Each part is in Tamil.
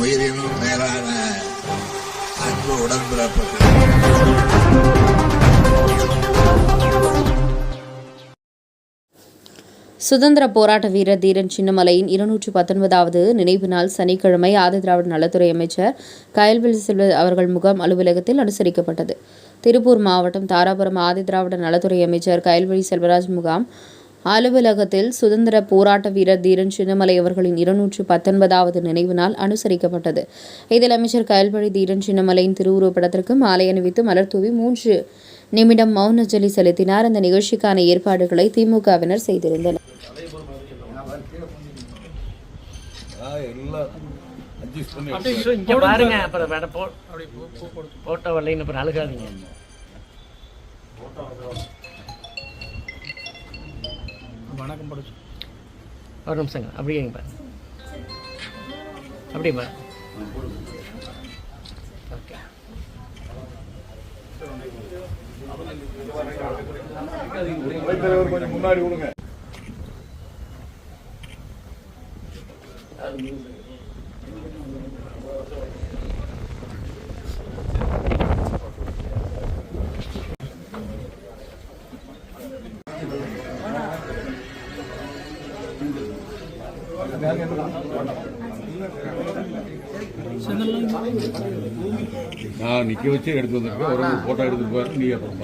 உயிரினும் மேலான அன்பு உடன்பிறப்புகள். சுதந்திர போராட்ட வீரர் தீரன் சின்னமலையின் இருநூற்று பத்தொன்பதாவது நினைவு நாள் சனிக்கிழமை ஆதிதிராவிட நலத்துறை அமைச்சர் கயல்வில் செல்வ அவர்கள் முகாம் அலுவலகத்தில் அனுசரிக்கப்பட்டது. திருப்பூர் மாவட்டம் தாராபுரம் ஆதிதிராவிட நலத்துறை அமைச்சர் கயல்வழி செல்வராஜ் முகாம் அலுவலகத்தில் சுதந்திர போராட்ட வீரர் தீரன் சின்னமலை அவர்களின் இருநூற்று பத்தொன்பதாவது நினைவு நாள் அனுசரிக்கப்பட்டது. இதில் அமைச்சர் கயல்வழி தீரன் சின்னமலையின் திருவுருவப்படத்திற்கு மாலை அணிவித்து மலர் தூவி மூன்று நிமிடம் மௌனஞ்சலி செலுத்தினார். அந்த நிகழ்ச்சிக்கான ஏற்பாடுகளை திமுகவினர் செய்திருந்தனர். பாருங்க அப்புறம் போட்டோ வரலைன்னு அப்புறம் அழுகாதீங்க. வணக்கம் படிச்சு ஒரு நிமிஷங்க அப்படியே பாருங்க. அப்படியே பாருங்க. ஓகே. கொஞ்சம் முன்னாடி விடுங்க. நான் நிக்க வச்சு எடுத்து வந்திருக்கேன். ஒரு போட்டோ எடுத்து பாரு நீ அப்புறம்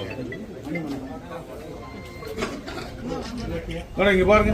பாருங்க இங்க பாருங்க.